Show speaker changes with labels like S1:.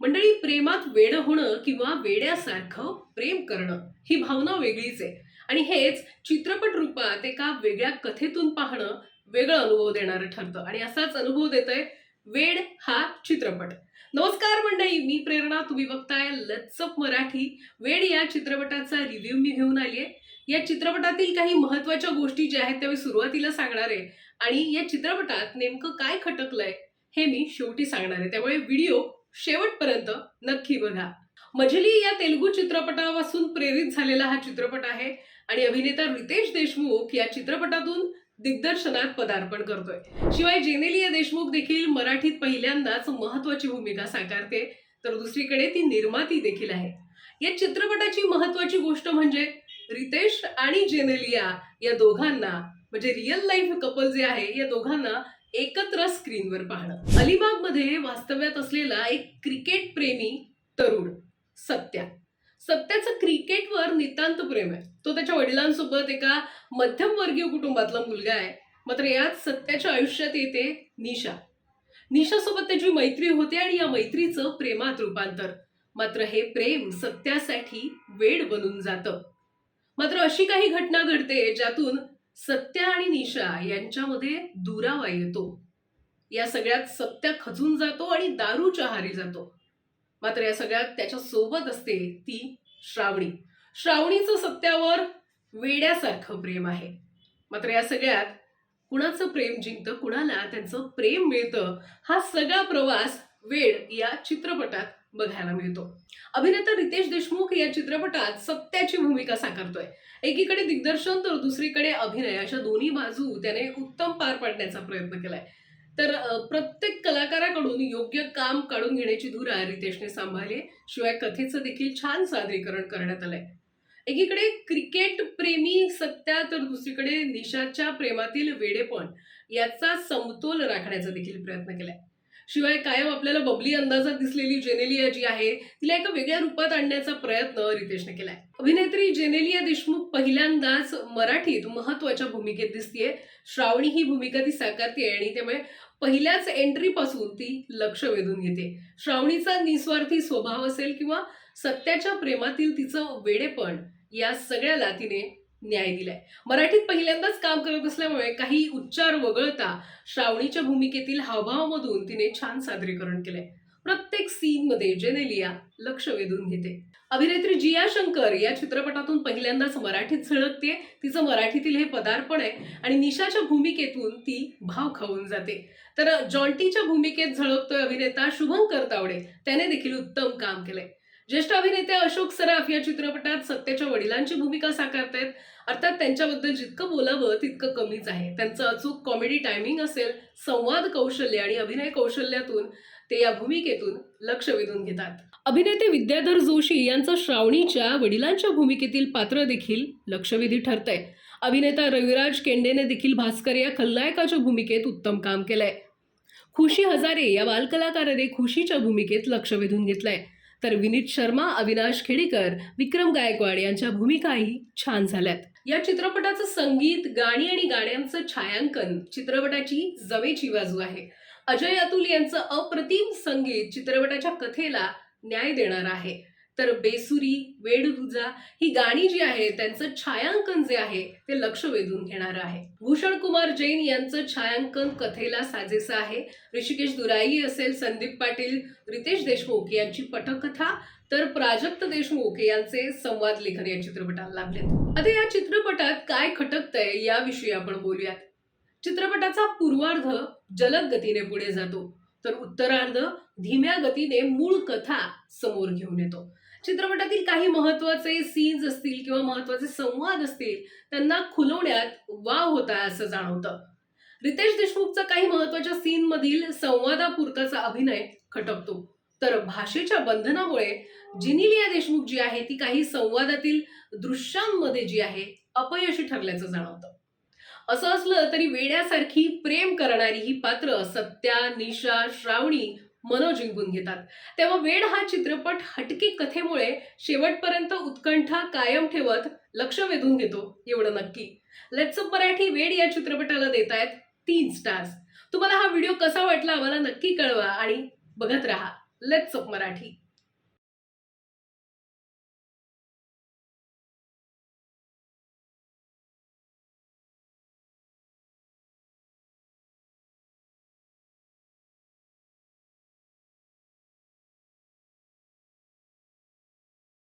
S1: मंडळी प्रेमात वेड होणं किंवा वेड्यासारखं प्रेम करणं ही भावना वेगळीच आहे. आणि हेच चित्रपट रूपात एका वेगळ्या कथेतून पाहणं वेगळा अनुभव देणारं ठरतं. आणि असाच अनुभव देतोय वेड हा चित्रपट. नमस्कार मंडळी मी प्रेरणा. तुम्ही बघताय लचप मराठी. वेड या चित्रपटाचा रिव्ह्यू मी घेऊन आली आहे या चित्रपटातील काही महत्त्वाच्या गोष्टी ज्या आहेत त्या मी सुरुवातीला सांगणार आहे. आणि या चित्रपटात नेमकं काय खटकलंय हे मी शेवटी सांगणार आहे. त्यामुळे व्हिडिओ शेवटपर्यंत नक्की बघा. मजली या तेलुगू चित्रपटापासून प्रेरित झालेला हा चित्रपट आहे आणि अभिनेता रितेश देशमुख या चित्रपटातून दिग्दर्शनात पदार्पण करतोय. शिवाय जेनेलिया देशमुख देखील मराठीत पहिल्यांदाच महत्वाची भूमिका साकारते तर दुसरीकडे ती निर्माती देखील आहे. या चित्रपटाची महत्वाची गोष्ट म्हणजे रितेश आणि जेनेलिया या दोघांना म्हणजे रिअल लाईफ कपल जे आहे या दोघांना एकत्र स्क्रीनवर पाहणं. अलिबागमध्ये वास्तव्यात असलेला एक क्रिकेट प्रेमी तरुण सत्या. सत्याचं क्रिकेटवर नितांत प्रेम आहे. तो त्याच्या वडिलांसोबत एका मध्यमवर्गीय कुटुंबातला मुलगा आहे. मात्र यात सत्याच्या आयुष्यात येते निशा. निशासोबत त्याची मैत्री होते आणि या मैत्रीचं प्रेमात रूपांतर. मात्र हे प्रेम सत्यासाठी वेड बनून जातं. मात्र अशी काही घटना घडते ज्यातून सत्या आणि निशा यांच्यामध्ये दुरावा येतो. या सगळ्यात सत्या खचून जातो आणि दारूच्या हारी जातो. मात्र या सगळ्यात त्याच्या सोबत असते ती श्रावणी. श्रावणीचं सत्यावर वेड्यासारखं प्रेम आहे. मात्र या सगळ्यात कुणाचं प्रेम जिंकतं कुणाला त्यांचं प्रेम मिळतं हा सगळा प्रवास वेड या चित्रपटात बघायला मिळतो. अभिनेता रितेश देशमुख या चित्रपटात सत्याची भूमिका साकारतोय. एकीकडे दिग्दर्शन तर दुसरीकडे अभिनय अशा दोन्ही बाजू त्याने उत्तम पार पाडण्याचा प्रयत्न केलाय. तर प्रत्येक कलाकाराकडून योग्य काम काढून घेण्याची धुरा रितेशने सांभाळली शिवाय कथेचं देखील छान सादरीकरण करण्यात आलंय. एकीकडे क्रिकेट प्रेमी सत्या तर दुसरीकडे निशाच्या प्रेमातील वेडेपण याचा समतोल राखण्याचा देखील प्रयत्न केलाय. शिवाय कायम आपल्याला बबली अंदाजात दिसलेली जेनेलिया जी आहे तिला एका वेगळ्या रूपात आणण्याचा प्रयत्न रितेशने केलाय. अभिनेत्री जेनेलिया देशमुख पहिल्यांदाच मराठीत महत्त्वाच्या भूमिकेत दिसतीये. श्रावणी ही भूमिका ती साकारते आणि त्यामुळे पहिल्याच एंट्रीपासून ती लक्ष वेधून घेते. श्रावणीचा निस्वार्थी स्वभाव असेल किंवा सत्याच्या प्रेमातील तिचं वेडेपण या सगळ्याला तिने न्याय दिलाय. मराठीत पहिल्यांदाच काम करत असल्यामुळे काही उच्चार वगळता श्रावणीच्या भूमिकेतील हावभावामधून तिने छान सादरीकरण केलंय. प्रत्येक सीनमध्ये जेनेलिया लक्ष वेधून घेते. अभिनेत्री जिया शंकर या चित्रपटातून पहिल्यांदाच मराठीत झळकते तिचं मराठीतील हे पदार्पण आहे आणि निशाच्या भूमिकेतून ती भाव खाऊन जाते. तर जॉन्टीच्या भूमिकेत झळकतोय अभिनेता शुभंकर तावडे. त्याने देखील उत्तम काम केलंय. ज्येष्ठ अभिनेते अशोक सराफ या चित्रपटात सत्याच्या वडिलांची भूमिका साकारतायत. अर्थात त्यांच्याबद्दल जितकं बोलावं तितकं कमीच आहे. त्यांचं अचूक कॉमेडी टायमिंग असेल संवाद कौशल्य आणि अभिनय कौशल्यातून ते या भूमिकेतून लक्ष वेधून घेतात. अभिनेते विद्याधर जोशी यांचं श्रावणीच्या वडिलांच्या भूमिकेतील पात्र देखील लक्षवेधी ठरतंय. अभिनेता रविराज केंडेने देखील भास्कर या खलनायकाच्या भूमिकेत उत्तम काम केलंय. खुशी हजारे या बालकलाकाराने खुशीच्या भूमिकेत लक्ष वेधून घेतलंय. तर विनीत शर्मा अविनाश खेडीकर विक्रम गायकवाड यांच्या भूमिकाही छान झाल्यात. या चित्रपटाचं संगीत गाणी आणि गाण्यांचं छायांकन चित्रपटाची जवेची बाजू आहे. अजय अतुल यांचं अप्रतिम संगीत चित्रपटाच्या कथेला न्याय देणार आहे. तर बेसुरी वेड तुझा ही गाणी जी आहे त्यांचं छायांकन जे आहे ते लक्ष वेधून घेणारं आहे. भूषण कुमार जैन यांचं छायांकन कथेला साजेसं आहे. ऋषिकेश दुराई असेल संदीप पाटील रितेश देशमुख यांची पटकथा तर प्राजक्त देशमुख यांचे संवाद लेखन या चित्रपटाला लाभलेत आता या चित्रपटात काय खटकतंय याविषयी आपण बोलूयात. चित्रपटाचा पूर्वार्ध जलद गतीने पुढे जातो तर उत्तरार्ध धीम्या गतीने मूळ कथा समोर घेऊन येतो. चित्रपटातील काही महत्त्वाचे सीन्स असतील किंवा महत्त्वाचे संवाद असतील त्यांना खुलवण्यात वाव होता असं जाणवतं. रितेश देशमुखचा काही महत्त्वाच्या सीन मधील संवादापुरताचा अभिनय खटकतो. तर भाषेच्या बंधनामुळे जिनिलिया देशमुख जी आहे ती काही संवादातील दृश्यांमध्ये जी आहे अपयशी ठरल्याचं जाणवतं. असं असलं तरी वेड्यासारखी प्रेम करणारी ही पात्र सत्या निशा श्रावणी मनो जिंकून घेतात. तेव्हा वेड हा चित्रपट हटके कथेमुळे शेवटपर्यंत उत्कंठा कायम ठेवत लक्ष वेधून घेतो एवढं नक्की. लेट्स मराठी वेड या चित्रपटाला देत आहेत तीन स्टार्स तुम्हाला हा व्हिडिओ कसा वाटला आम्हाला नक्की कळवा आणि बघत राहा. Let's up Marathi.